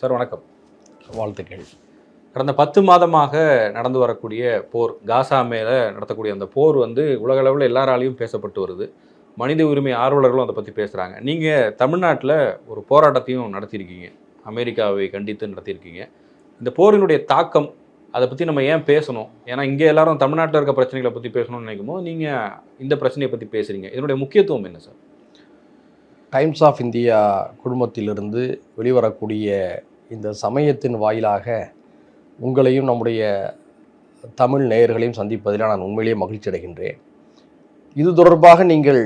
Sir வணக்கம். வாழ்த்துக்கள். கடந்த பத்து மாதமாக நடந்து வரக்கூடிய போர் காசா மேலே நடத்தக்கூடிய அந்த போர் வந்து உலகளவில் எல்லாராலையும் பேசப்பட்டு வருது. மனித உரிமை ஆர்வலர்களும் அதை பற்றி பேசுகிறாங்க நீங்கள் தமிழ்நாட்டில் ஒரு போராட்டத்தையும் நடத்தியிருக்கீங்க. அமெரிக்காவை கண்டித்து நடத்தியிருக்கீங்க. இந்த போரினுடைய தாக்கம் அதை பற்றி நம்ம ஏன் பேசணும்? ஏன்னா இங்கே எல்லாரும் தமிழ்நாட்டில் இருக்க பிரச்சனைகளை பற்றி பேசணும்னு நினைக்கும் போது நீங்கள் இந்த பிரச்சனையை பற்றி பேசுகிறீங்க இதனுடைய முக்கியத்துவம் என்ன சார்? டைம்ஸ் ஆஃப் இந்தியா குடும்பத்திலிருந்து வெளிவரக்கூடிய இந்த சமயத்தின் வாயிலாக உங்களையும் நம்முடைய தமிழ் நேயர்களையும் சந்திப்பதில் நான் உண்மையிலேயே மகிழ்ச்சி அடைகின்றேன். இது தொடர்பாக நீங்கள்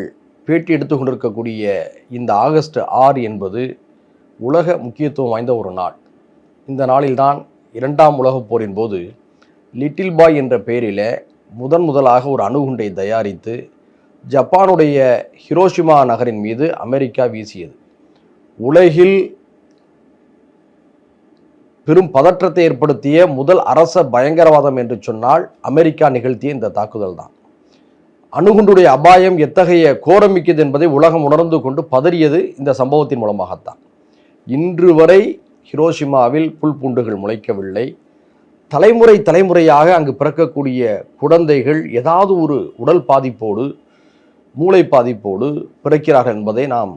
பேட்டி எடுத்து கொண்டிருக்கக்கூடிய இந்த ஆகஸ்ட் ஆறு என்பது உலக முக்கியத்துவம் வாய்ந்த ஒரு நாள். இந்த நாளில்தான் இரண்டாம் உலகப் போரின் போது லிட்டில் பாய் என்ற பெயரில் முதன் முதலாக ஒரு அணுகுண்டை தயாரித்து ஜப்பானுடைய ஹிரோஷிமா நகரின் மீது அமெரிக்கா வீசியது. உலகில் பெரும் பதற்றத்தை ஏற்படுத்திய முதல் அரச பயங்கரவாதம் என்று சொன்னால் அமெரிக்கா நிகழ்த்திய இந்த தாக்குதல் தான் அணுகுண்டுடைய அபாயம் எத்தகைய கோரமிக்கது என்பதை உலகம் உணர்ந்து கொண்டு பதறியது இந்த சம்பவத்தின் மூலமாகத்தான். இன்று வரை ஹிரோஷிமாவில் புல் பூண்டுகள் முளைக்கவில்லை. தலைமுறை தலைமுறையாக அங்கு பிறக்கக்கூடிய குழந்தைகள் ஏதாவது ஒரு உடல் பாதிப்போடு மூளை பாதிப்போடு பிறக்கிறார்கள் என்பதை நாம்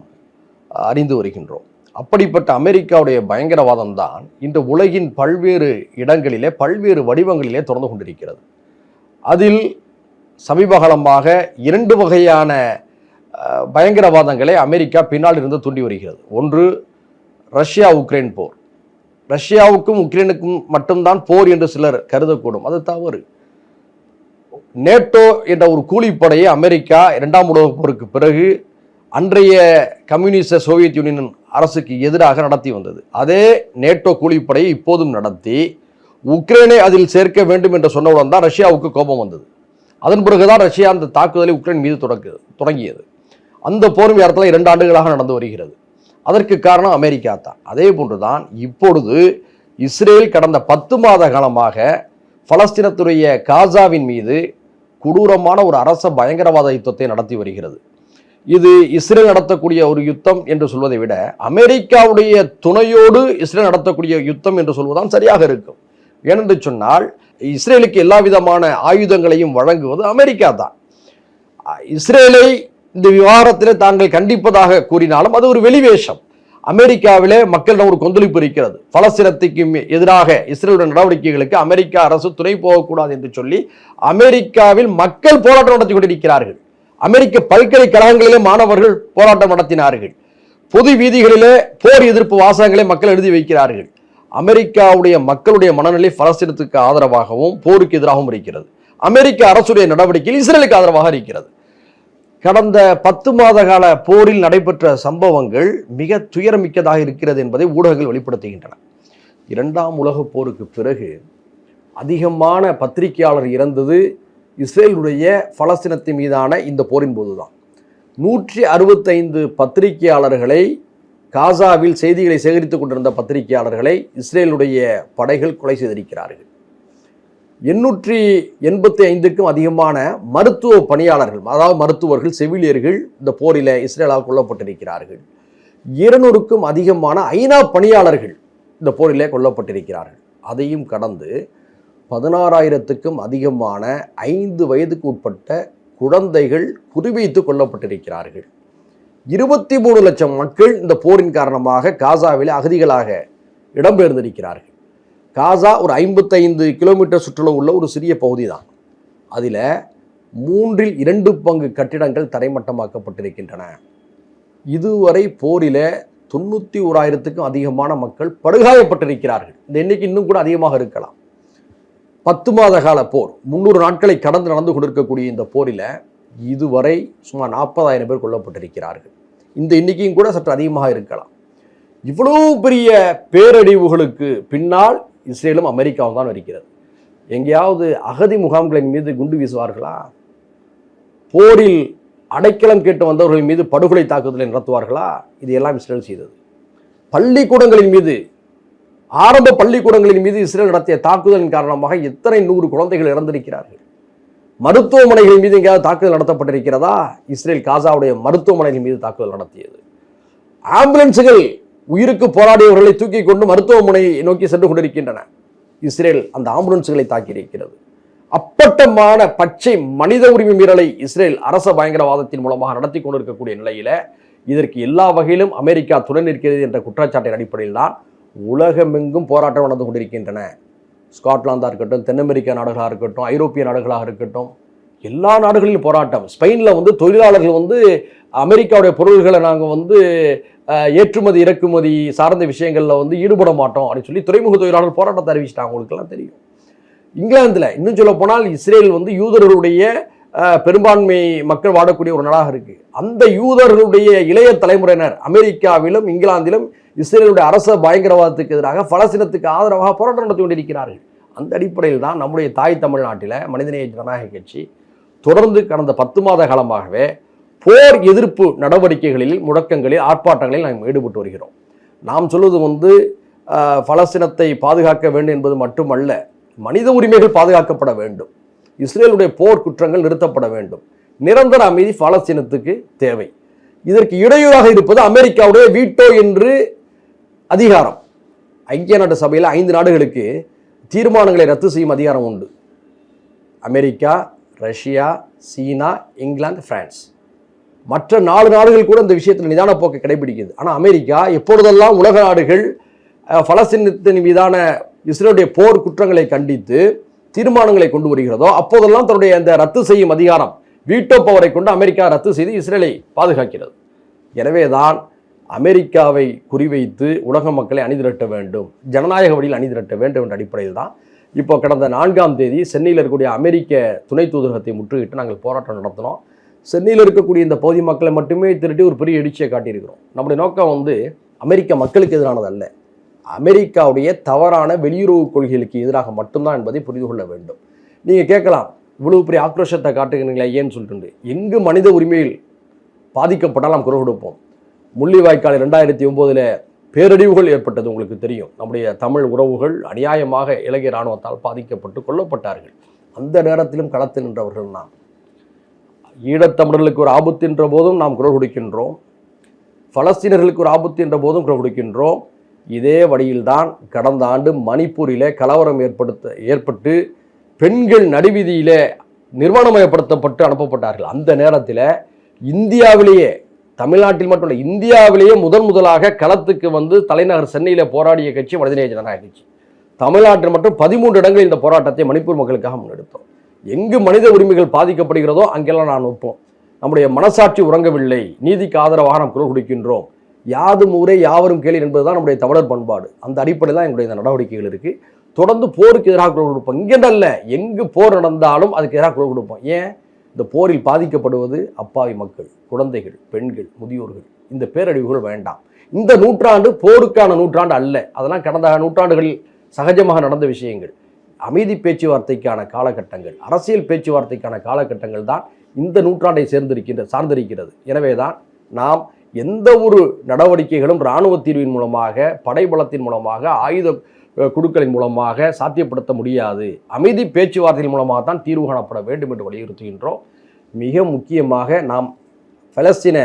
அறிந்து வருகின்றோம். அப்படிப்பட்ட அமெரிக்காவுடைய பயங்கரவாதம் தான் இன்று உலகின் பல்வேறு இடங்களிலே பல்வேறு வடிவங்களிலே தொடர்ந்து கொண்டிருக்கிறது. அதில் சமீபகாலமாக இரண்டு வகையான பயங்கரவாதங்களை அமெரிக்கா பின்னால் இருந்து தூண்டி வருகிறது. ஒன்று ரஷ்யா உக்ரைன் போர். ரஷ்யாவுக்கும் உக்ரைனுக்கும் மட்டும்தான் போர் என்று சிலர் கருதக்கூடும். அது தவறு. நேட்டோ என்ற ஒரு கூலிப்படையை அமெரிக்கா இரண்டாம் உலகப் போருக்கு பிறகு அன்றைய கம்யூனிச சோவியத் யூனியன் அரசுக்கு எதிராக நடத்தி வந்தது. அதே நேட்டோ கூலிப்படையை இப்போதும் நடத்தி உக்ரைனை அதில் சேர்க்க வேண்டும் என்று சொன்னவுடன் தான் ரஷ்யாவுக்கு கோபம் வந்தது. அதன் பிறகுதான் ரஷ்யா அந்த தாக்குதலை உக்ரைன் மீது தொடக்கு தொடங்கியது. அந்த போரும் இடத்துல இரண்டு ஆண்டுகளாக நடந்து வருகிறது. அதற்கு காரணம் அமெரிக்கா தான். அதே போன்று தான் இப்பொழுது இஸ்ரேல் கடந்த பத்து மாத காலமாக பலஸ்தீனத்துடைய காசாவின் மீது கொடூரமான ஒரு அரச பயங்கரவாத யுத்தத்தை நடத்தி வருகிறது. இது இஸ்ரேல் நடத்தக்கூடிய ஒரு யுத்தம் என்று சொல்வதை விட அமெரிக்காவுடைய துணையோடு இஸ்ரேல் நடத்தக்கூடிய யுத்தம் என்று சொல்வதுதான் சரியாக இருக்கும். ஏனென்று சொன்னால் இஸ்ரேலுக்கு எல்லா விதமான ஆயுதங்களையும் வழங்குவது அமெரிக்கா தான். இஸ்ரேலை இந்த விவகாரத்தில் தாங்கள் கண்டிப்பதாக கூறினாலும் அது ஒரு வெளிவேஷம். அமெரிக்காவிலே மக்களிடம் ஒரு கொந்தளிப்பு இருக்கிறது. பலஸ்தீனத்துக்கு எதிராக இஸ்ரேலுடைய நடவடிக்கைகளுக்கு அமெரிக்கா அரசு துணை போகக்கூடாது என்று சொல்லி அமெரிக்காவில் மக்கள் போராட்டம் நடத்தி கொண்டிருக்கிறார்கள். அமெரிக்க பல்கலைக்கழகங்களிலே மாணவர்கள் போராட்டம் நடத்தினார்கள். பொது வீதிகளிலே போர் எதிர்ப்பு வாசகங்களை மக்கள் எழுதி வைக்கிறார்கள். அமெரிக்காவுடைய மக்களுடைய மனநிலை பலஸ்தீனத்துக்கு ஆதரவாகவும் போருக்கு எதிராகவும் இருக்கிறது. அமெரிக்க அரசுடைய நடவடிக்கையில் இஸ்ரேலுக்கு ஆதரவாக இருக்கிறது. கடந்த பத்து மாத கால போரில் நடைபெற்ற சம்பவங்கள் மிக துயரமிக்கதாக இருக்கிறது என்பதை ஊடகங்கள் வெளிப்படுத்துகின்றன. இரண்டாம் உலகப் போருக்கு பிறகு அதிகமான பத்திரிகையாளர் இறந்தது இஸ்ரேலுடைய பலஸ்தீனத்தின் மீதான இந்த போரின் போதுதான். நூற்றி அறுபத்தைந்து பத்திரிகையாளர்களை காசாவில் செய்திகளை சேகரித்துக் கொண்டிருந்த பத்திரிகையாளர்களை இஸ்ரேலுடைய படைகள் கொலை செய்திருக்கிறார்கள். எண்ணூற்றி எண்பத்தி ஐந்துக்கும் அதிகமான மருத்துவ பணியாளர்கள் அதாவது மருத்துவர்கள் செவிலியர்கள் இந்த போரில் இஸ்ரேலால் கொல்லப்பட்டிருக்கிறார்கள். இருநூறுக்கும் அதிகமான ஐநா பணியாளர்கள் இந்த போரிலே கொல்லப்பட்டிருக்கிறார்கள். அதையும் கடந்து பதினாறாயிரத்துக்கும் அதிகமான ஐந்து வயதுக்கு உட்பட்ட குழந்தைகள் குறிவைத்து கொல்லப்பட்டிருக்கிறார்கள். இருபத்தி மூணு லட்சம் மக்கள் இந்த போரின் காரணமாக காசாவில் அகதிகளாக இடம்பெயர்ந்திருக்கிறார்கள். காசா ஒரு ஐம்பத்தைந்து கிலோமீட்டர் சுற்றுலா உள்ள ஒரு சிறிய பகுதி தான் அதில் மூன்றில் இரண்டு பங்கு கட்டிடங்கள் தரைமட்டமாக்கப்பட்டிருக்கின்றன. இதுவரை போரில் தொண்ணூற்றி ஓராயிரத்துக்கும் அதிகமான மக்கள் படுகாயப்பட்டிருக்கிறார்கள். இந்த எண்ணிக்கை இன்னும் கூட அதிகமாக இருக்கலாம். பத்து மாத கால போர் முந்நூறு நாட்களை கடந்து நடந்து கொண்டிருக்கக்கூடிய இந்த போரில் இதுவரை சுமார் நாற்பதாயிரம் பேர் கொல்லப்பட்டிருக்கிறார்கள். இந்த எண்ணிக்கையும் கூட சற்று அதிகமாக இருக்கலாம். இவ்வளவு பெரிய பேரழிவுகளுக்கு பின்னால் இஸ்ரேலும் அமெரிக்காவும் தான் இருக்கிறது எங்கேயாவது அகதி முகாம்களின் மீது குண்டு வீசுவார்களா? போரில் அடைக்கலம் கேட்டு வந்தவர்கள் மீது படுகொலை தாக்குதலை நடத்துவார்களா? இது எல்லாம் இஸ்ரேல் செய்தது. பள்ளிக்கூடங்களின் மீது ஆரம்ப பள்ளிக்கூடங்களின் மீது இஸ்ரேல் நடத்திய தாக்குதலின் காரணமாக எத்தனை நூறு குழந்தைகள் இறந்திருக்கிறார்கள்? மருத்துவமனைகள் மீது எங்கேயாவது தாக்குதல் நடத்தப்பட்டிருக்கிறதா? இஸ்ரேல் காசாவுடைய மருத்துவமனைகள் மீது தாக்குதல் நடத்தியது. ஆம்புலன்ஸுகள் உயிருக்கு போராடியவர்களை தூக்கி கொண்டு மருத்துவமனையை நோக்கி சென்று கொண்டிருக்கின்றன. இஸ்ரேல் அந்த ஆம்புலன்ஸ்களை தாக்கியிருக்கிறது. அப்பட்டமான பச்சை மனித உரிமை மீறலை இஸ்ரேல் அரச பயங்கரவாதத்தின் மூலமாக நடத்தி கொண்டிருக்கக்கூடிய நிலையில இதற்கு எல்லா வகையிலும் அமெரிக்கா துணை நிற்கிறது என்ற குற்றச்சாட்டின் அடிப்படையில் தான் உலகமெங்கும் போராட்டம் நடந்து கொண்டிருக்கின்றன. ஸ்காட்லாந்தாக இருக்கட்டும் தென் அமெரிக்கா நாடுகளாக இருக்கட்டும் ஐரோப்பிய நாடுகளாக இருக்கட்டும் எல்லா நாடுகளிலும் போராட்டம். ஸ்பெயினில் வந்து தொழிலாளர்கள் வந்து அமெரிக்காவுடைய பொருள்களை நாங்கள் வந்து ஏற்றுமதி இறக்குமதி சார்ந்த விஷயங்களில் வந்து ஈடுபட மாட்டோம் அப்படின்னு சொல்லி துறைமுக தொழிலாளர்கள் போராட்டத்தை அறிவிச்சிட்டாங்க. அவங்களுக்குலாம் தெரியும். இங்கிலாந்தில் இன்னும் சொல்ல போனால் இஸ்ரேல் வந்து யூதர்களுடைய பெரும்பான்மை மக்கள் வாழக்கூடிய ஒரு நாடாக இருக்குது அந்த யூதர்களுடைய இளைய தலைமுறையினர் அமெரிக்காவிலும் இங்கிலாந்திலும் இஸ்ரேலுடைய அரச பயங்கரவாதத்துக்கு எதிராக பலஸ்தீனத்துக்கு ஆதரவாக போராட்டம் நடத்தி கொண்டிருக்கிறார்கள். அந்த அடிப்படையில் தான் நம்முடைய தாய் தமிழ்நாட்டில் மனிதநேய ஜனநாயக கட்சி தொடர்ந்து கடந்த பத்து மாத காலமாகவே போர் எதிர்ப்பு நடவடிக்கைகளில் முழக்கங்களில் ஆர்ப்பாட்டங்களில் நாம் ஈடுபட்டு வருகிறோம். நாம் சொல்வது வந்து பலஸ்தீனத்தை பாதுகாக்க வேண்டும் என்பது மட்டுமல்ல மனித உரிமைகள் பாதுகாக்கப்பட வேண்டும். இஸ்ரேலுடைய போர் குற்றங்கள் நிறுத்தப்பட வேண்டும். நிரந்தர அமைதி பாலஸ்தீனத்துக்கு தேவை. இதற்கு இடையூறாக இருப்பது அமெரிக்காவுடைய வீட்டோ என்று அதிகாரம். ஐக்கிய நாட்டு சபையில் ஐந்து நாடுகளுக்கு தீர்மானங்களை ரத்து செய்யும் அதிகாரம் உண்டு. America Russia China England France. மற்ற நாலு நாடுகள் கூட இந்த விஷயத்தில் நிதான போக்கை கடைபிடிக்குது. ஆனால் அமெரிக்கா எப்பொழுதெல்லாம் உலக நாடுகள் பலஸ்தீனத்தின் மீதான இஸ்ரேலுடைய போர் குற்றங்களை கண்டித்து தீர்மானங்களை கொண்டு வருகிறதோ அப்போதெல்லாம் தன்னுடைய அந்த ரத்து செய்யும் அதிகாரம் வீட்டோ பவரை கொண்டு அமெரிக்கா ரத்து செய்து இஸ்ரேலை பாதுகாக்கிறது. எனவேதான் அமெரிக்காவை குறிவைத்து உலக மக்களை அணிதிரட்ட வேண்டும் ஜனநாயக வழியில் அணிதிரட்ட வேண்டும் என்ற அடிப்படையில் தான் இப்போ கடந்த நான்காம் தேதி சென்னையில் இருக்கக்கூடிய அமெரிக்க துணை தூதரகத்தை முற்றுகிட்டு நாங்கள் போராட்டம் நடத்தினோம். சென்னையில் இருக்கக்கூடிய இந்த பகுதி மக்களை மட்டுமே திரட்டி ஒரு பெரிய எழுச்சியை காட்டியிருக்கிறோம். நம்முடைய நோக்கம் வந்து அமெரிக்க மக்களுக்கு எதிரானது அல்ல. அமெரிக்காவுடைய தவறான வெளியுறவு கொள்கைகளுக்கு எதிராக மட்டும்தான் என்பதை புரிந்து கொள்ள வேண்டும். நீங்கள் கேட்கலாம் இவ்வளவு பெரிய ஆக்ரோஷத்தை காட்டுகிறீங்களா ஏன்னு சொல்லிட்டு. எங்கு மனித உரிமையில் பாதிக்கப்பட்டால் நாம் குரல் கொடுப்போம். முள்ளிவாய்க்கால் ரெண்டாயிரத்தி ஒம்போதில் பேரழிவுகள் ஏற்பட்டது உங்களுக்கு தெரியும். நம்முடைய தமிழ் உறவுகள் அநியாயமாக இலங்கை இராணுவத்தால் பாதிக்கப்பட்டு கொல்லப்பட்டார்கள். அந்த நேரத்திலும் களத்தில் நின்றவர்கள் நாம். ஈழத்தமிழர்களுக்கு ஒரு ஆபத்து என்ற போதும் நாம் குரல் கொடுக்கின்றோம். பலஸ்தீனர்களுக்கு ஒரு ஆபத்து என்ற போதும் குரல் கொடுக்கின்றோம். இதே வழியில்தான் கடந்த ஆண்டு மணிப்பூரிலே கலவரம் ஏற்படுத்த ஏற்பட்டு பெண்கள் நடுவீதியிலே நிர்வாணமயப்படுத்தப்பட்டு அனுப்பப்பட்டார்கள். அந்த நேரத்தில் இந்தியாவிலேயே தமிழ்நாட்டில் மட்டும் இல்லை இந்தியாவிலேயே முதன் முதலாக களத்துக்கு வந்து தலைநகர் சென்னையில் போராடிய கட்சி மனிதநேய ஜனநாயக கட்சி. தமிழ்நாட்டில் மட்டும் பதிமூன்று இடங்களில் இந்த போராட்டத்தை மணிப்பூர் மக்களுக்காக முன்னெடுத்தோம். எங்கு மனித உரிமைகள் பாதிக்கப்படுகிறதோ அங்கெல்லாம் நான் ஒப்போம் நம்முடைய மனசாட்சி உறங்கவில்லை. நீதிக்கு ஆதரவாக நாம் குரல் கொடுக்கின்றோம். யாதும் ஊரே யாவரும் கேளு என்பதுதான் நம்முடைய தமிழர் பண்பாடு. அந்த அடிப்படையில் தான் எங்களுடைய இந்த நடவடிக்கைகள் இருக்குது தொடர்ந்து போருக்கு எதிராக குரல் கொடுப்போம். இங்கென்றல்ல எங்கு போர் நடந்தாலும் அதுக்கு எதிராக குரல் கொடுப்போம். ஏன்? இந்த போரில் பாதிக்கப்படுவது அப்பாவி மக்கள் குழந்தைகள் பெண்கள் முதியோர்கள். இந்த பேரழிவுகள் வேண்டாம். இந்த நூற்றாண்டு போருக்கான நூற்றாண்டு அல்ல. அதெல்லாம் கடந்த நூற்றாண்டுகளில் சகஜமாக நடந்த விஷயங்கள். அமைதி பேச்சுவார்த்தைக்கான காலகட்டங்கள் அரசியல் பேச்சுவார்த்தைக்கான காலகட்டங்கள் தான் இந்த நூற்றாண்டை சேர்ந்திருக்கின்ற சார்ந்திருக்கிறது. எனவே தான் நாம் எந்த ஒரு நடவடிக்கைகளும் இராணுவ தீர்வின் மூலமாக படைபலத்தின் மூலமாக ஆயுத குழுக்களின் மூலமாக சாத்தியப்படுத்த முடியாது. அமைதி பேச்சுவார்த்தையின் மூலமாக தான் தீர்வு காணப்பட வேண்டும் என்று வலியுறுத்துகின்றோம். மிக முக்கியமாக நாம் பலஸ்தீன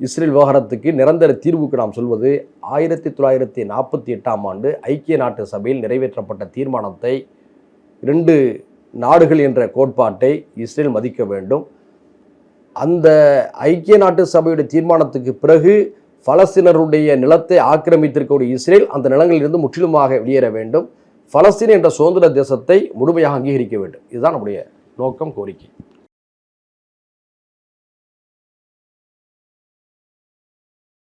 இஸ்ரேல் விவகாரத்துக்கு நிரந்தர தீர்வுக்கு நாம் சொல்வது ஆயிரத்தி தொள்ளாயிரத்தி நாற்பத்தி எட்டாம் ஆண்டு ஐக்கிய நாட்டு சபையில் நிறைவேற்றப்பட்ட தீர்மானத்தை இரண்டு நாடுகள் என்ற கோட்பாட்டை இஸ்ரேல் மதிக்க வேண்டும். அந்த ஐக்கிய நாட்டு சபையுடைய தீர்மானத்துக்கு பிறகு பலஸ்தீனருடைய நிலத்தை ஆக்கிரமித்திருக்கக்கூடிய இஸ்ரேல் அந்த நிலங்களிலிருந்து முற்றிலுமாக வெளியேற வேண்டும். பலஸ்தீன் என்ற சுதந்திர தேசத்தை முழுமையாக அங்கீகரிக்க வேண்டும். இதுதான் நம்முடைய நோக்கம் கோரிக்கை.